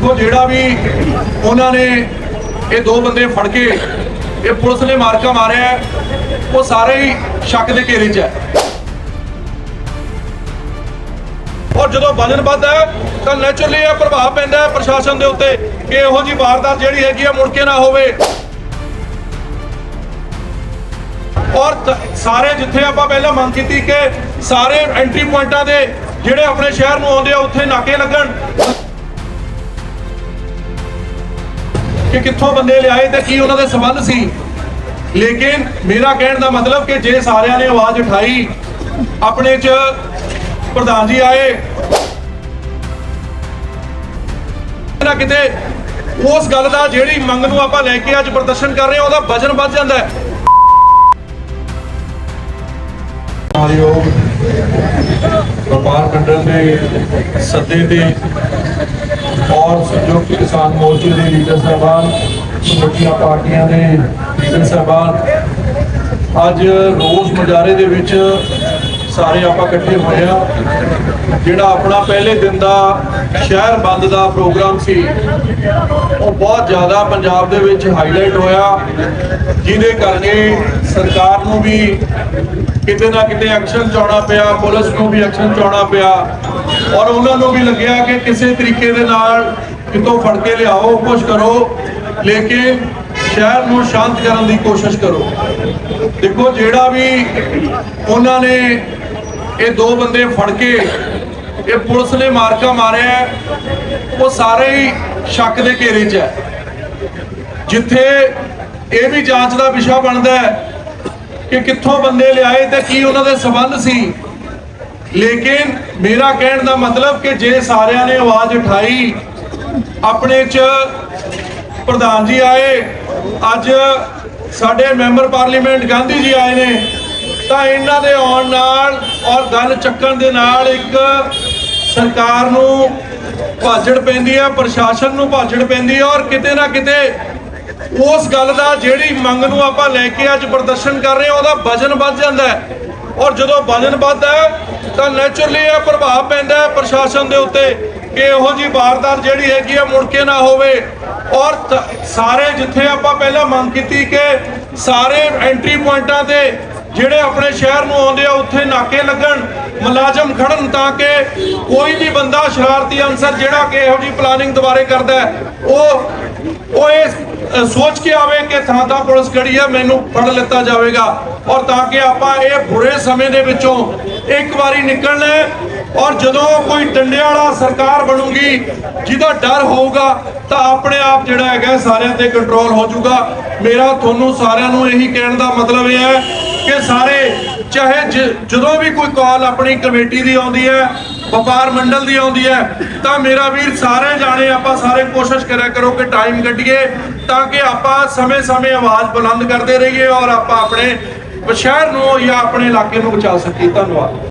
ਦੇਖੋ ਜਿਹੜਾ ਵੀ ਉਹਨਾਂ ਨੇ ਇਹ ਦੋ ਬੰਦੇ ਫੜ ਕੇ ਇਹ ਪੁਲਿਸ ਨੇ ਮਾਰਕਾ ਮਾਰਿਆ ਉਹ ਸਾਰੇ ਹੀ ਸ਼ੱਕ ਦੇ ਘੇਰੇ 'ਚ ਹੈ। ਔਰ ਜਦੋਂ ਵਜਨ ਵੱਧਦਾ ਤਾਂ ਨੇਚਰਲੀ ਇਹ ਪ੍ਰਭਾਵ ਪੈਂਦਾ ਹੈ ਪ੍ਰਸ਼ਾਸਨ ਦੇ ਉੱਤੇ ਕਿ ਇਹੋ ਜੀ ਵਾਰਦਾਤ ਜਿਹੜੀ ਹੈਗੀ ਆ ਮੁੜ ਕੇ ਨਾ ਹੋਵੇ। ਔਰ ਸਾਰੇ ਜਿੱਥੇ ਆਪਾਂ ਪਹਿਲਾਂ ਮੰਗ ਕੀਤੀ ਕਿ ਸਾਰੇ ਐਂਟਰੀ ਪੁਆਇੰਟਾਂ ਦੇ ਜਿਹੜੇ ਆਪਣੇ ਸ਼ਹਿਰ ਨੂੰ ਆਉਂਦੇ ਆ, ਉੱਥੇ ਨਾਕੇ ਲੱਗਣ। ਕਿ ਕਿੱਥੋਂ ਬੰਦੇ ਲਿਆਏ ਤੇ ਕੀ ਉਹਨਾਂ ਦੇ ਸਬੰਧ ਸੀ? ਲੇਕਿਨ ਮੇਰਾ ਕਹਿਣ ਦਾ ਮਤਲਬ ਕਿ ਜੇ ਸਾਰਿਆਂ ਨੇ ਆਵਾਜ਼ ਉਠਾਈ, ਆਪਣੇ ਚ ਪ੍ਰਧਾਨ ਜੀ ਆਏ, ਨਾ ਕਿਤੇ ਉਸ ਗੱਲ ਦਾ ਜਿਹੜੀ ਮੰਗ ਨੂੰ ਆਪਾਂ ਲੈ ਕੇ ਅੱਜ ਪ੍ਰਦਰਸ਼ਨ ਕਰ ਰਹੇ ਹਾਂ, ਉਹਦਾ ਵਜਨ ਵੱਧ ਜਾਂਦਾ ਹੈ। ਮਾਨਯੋਗ ਵਪਾਰ ਮੰਡਲ ਦੇ ਸੱਦੇ ਤੇ ਔਰ ਸੰਯੁਕਤ ਕਿਸਾਨ ਮੋਰਚੇ ਦੇ ਲੀਡਰ ਸਾਹਿਬਾਨ, ਸਮੁੱਚੀਆਂ ਪਾਰਟੀਆਂ ਦੇ ਲੀਡਰ ਸਾਹਿਬਾਨ, ਅੱਜ ਰੋਜ਼ ਮੁਜ਼ਾਰੇ ਦੇ ਵਿੱਚ ਸਾਰੇ ਆਪਾਂ ਇਕੱਠੇ ਹੋਏ ਆ ਜਿਹੜਾ ਆਪਣਾ ਪਹਿਲੇ ਦਿਨ ਦਾ ਸ਼ਹਿਰ ਬੰਦ ਦਾ ਪ੍ਰੋਗਰਾਮ ਸੀ, ਉਹ ਬਹੁਤ ਜ਼ਿਆਦਾ ਪੰਜਾਬ ਦੇ ਵਿੱਚ ਹਾਈਲਾਈਟ ਹੋਇਆ। ਜਿਹਦੇ ਕਰਕੇ ਸਰਕਾਰ ਨੂੰ ਵੀ ਕਿਤੇ ਨਾ ਕਿਤੇ ਐਕਸ਼ਨ ਚਾਉਣਾ ਪਿਆ, ਪੁਲਿਸ ਨੂੰ ਵੀ ਐਕਸ਼ਨ ਚਾਉਣਾ ਪਿਆ। ਔਰ ਉਹਨਾਂ ਨੂੰ ਵੀ ਲੱਗਿਆ ਕਿ ਕਿਸੇ ਤਰੀਕੇ ਦੇ ਨਾਲ ਕਿਤੋਂ ਫੜ ਕੇ ਲਿਆਓ ਕੁਝ ਕਰੋ, ਲੇਕਿਨ ਸ਼ਹਿਰ ਨੂੰ ਸ਼ਾਂਤ ਕਰਨ ਦੀ ਕੋਸ਼ਿਸ਼ ਕਰੋ। ਦੇਖੋ, ਜਿਹੜਾ ਵੀ ਉਹਨਾਂ ਨੇ ਇਹ ਦੋ ਬੰਦੇ ਫੜ ਕੇ ਇਹ ਪੁਲਿਸ ਨੇ ਮਾਰਕਾ ਮਾਰਿਆ ਉਹ ਸਾਰੇ ਹੀ ਸ਼ੱਕ ਦੇ ਘੇਰੇ 'ਚ ਹੈ। ਜਿੱਥੇ ਇਹ ਵੀ ਜਾਂਚ ਦਾ ਵਿਸ਼ਾ ਬਣਦਾ ਹੈ ਕਿ ਕਿੱਥੋਂ ਬੰਦੇ ਲਿਆਏ ਤੇ ਕੀ ਉਹਨਾਂ ਦੇ ਸਬੰਧ ਸੀ ਲੇਕਿਨ ਮੇਰਾ ਕਹਿਣ ਦਾ ਮਤਲਬ ਕਿ ਜੇ ਸਾਰਿਆਂ ਨੇ ਆਵਾਜ਼ ਉਠਾਈ, ਆਪਣੇ ਚ ਪ੍ਰਧਾਨ ਜੀ ਆਏ, ਅੱਜ ਸਾਡੇ ਮੈਂਬਰ ਪਾਰਲੀਮੈਂਟ ਗਾਂਧੀ ਜੀ ਆਏ ਨੇ, ਤਾਂ ਇਹਨਾਂ ਦੇ ਆਉਣ ਨਾਲ ਔਰ ਗੱਲ ਚੱਕਣ ਦੇ ਨਾਲ ਇੱਕ ਸਰਕਾਰ ਨੂੰ ਭਾਜੜ ਪੈਂਦੀ ਹੈ ਪ੍ਰਸ਼ਾਸਨ ਨੂੰ ਭਾਜੜ ਪੈਂਦੀ ਹੈ ਔਰ ਕਿਤੇ ਨਾ ਕਿਤੇ ਉਸ ਗੱਲ ਦਾ ਜਿਹੜੀ ਮੰਗ ਨੂੰ ਆਪਾਂ ਲੈ ਕੇ ਅੱਜ ਪ੍ਰਦਰਸ਼ਨ ਕਰ ਰਹੇ ਹਾਂ, ਉਹਦਾ ਵਜਨ ਵੱਧ ਜਾਂਦਾ ਹੈ। ਔਰ ਜਦੋਂ ਵਜਨ ਵੱਧਦਾ ਤਾਂ ਨੇਚਰਲੀ ਇਹ ਪ੍ਰਭਾਵ ਪੈਂਦਾ ਪ੍ਰਸ਼ਾਸਨ ਦੇ ਉੱਤੇ ਕਿ ਇਹੋ ਜੀ ਵਾਰਦਾਤ ਜਿਹੜੀ ਹੈਗੀ ਆ ਮੁੜ ਕੇ ਨਾ ਹੋਵੇ। ਔਰ ਸਾਰੇ ਜਿੱਥੇ ਆਪਾਂ ਪਹਿਲਾਂ ਮੰਗ ਕੀਤੀ ਕਿ ਸਾਰੇ ਐਂਟਰੀ ਪੁਆਇੰਟਾਂ ਤੇ ਜਿਹੜੇ ਆਪਣੇ ਸ਼ਹਿਰ ਨੂੰ ਆਉਂਦੇ ਆ, ਉੱਥੇ ਨਾਕੇ ਲੱਗਣ, ਮੁਲਾਜ਼ਮ ਖੜਨ ਤਾਂ ਕਿ ਕੋਈ ਵੀ ਬੰਦਾ ਸ਼ਰਾਰਤੀ ਅਨਸਰ ਜਿਹੜਾ ਕਿ ਇਹੋ ਜੀ ਪਲਾਨਿੰਗ ਦੁਬਾਰੇ ਕਰਦਾ ਉਹ ਉਹ ਇਹ ਸੋਚ ਕੇ ਆਵੇ ਕਿ ਥਾਂ ਥਾਂ ਪੁਲਿਸ ਖੜੀ ਹੈ ਮੈਨੂੰ ਫੜ ਲਿੱਤਾ ਜਾਵੇਗਾ। ਔਰ ਤਾਂ ਕਿ ਆਪਾਂ ਇਹ ਬੁਰੇ ਸਮੇਂ ਦੇ ਵਿੱਚੋਂ ਇੱਕ ਵਾਰੀ ਨਿਕਲ ਲੈ ਔਰ ਜਦੋਂ ਕੋਈ ਡੰਡਿਆਂ ਵਾਲਾ ਸਰਕਾਰ ਬਣੂਗੀ, ਜਿਹਦਾ ਡਰ ਹੋਊਗਾ, ਤਾਂ ਆਪਣੇ ਆਪ ਜਿਹੜਾ ਹੈਗਾ ਸਾਰਿਆਂ ਤੇ ਕੰਟਰੋਲ ਹੋ ਜਾਊਗਾ। ਮੇਰਾ ਤੁਹਾਨੂੰ ਸਾਰਿਆਂ ਨੂੰ ਇਹੀ ਕਹਿਣ ਦਾ ਮਤਲਬ ਇਹ ਹੈ ਕਿ ਸਾਰੇ, ਚਾਹੇ ਜ- ਜਦੋਂ ਵੀ ਕੋਈ ਕਾਲ ਆਪਣੀ ਕਮੇਟੀ ਦੀ ਆਉਂਦੀ ਹੈ ਵਪਾਰ ਮੰਡਲ ਦੀ ਆਉਂਦੀ ਹੈ। ਤਾਂ ਮੇਰਾ ਵੀਰ, ਸਾਰੇ ਜਾਣੇ ਆਪਾਂ ਸਾਰੇ ਕੋਸ਼ਿਸ਼ ਕਰਿਆ ਕਰੋ ਕਿ ਟਾਈਮ ਕੱਢੀਏ ਤਾਂ ਕਿ ਆਪਾਂ ਸਮੇਂ-ਸਮੇਂ ਆਵਾਜ਼ ਬੁਲੰਦ ਕਰਦੇ ਰਹੀਏ ਔਰ ਆਪਾਂ ਆਪਣੇ ਸ਼ਹਿਰ ਨੂੰ ਜਾਂ ਆਪਣੇ ਇਲਾਕੇ ਨੂੰ ਬਚਾ ਸਕੀਏ। ਧੰਨਵਾਦ।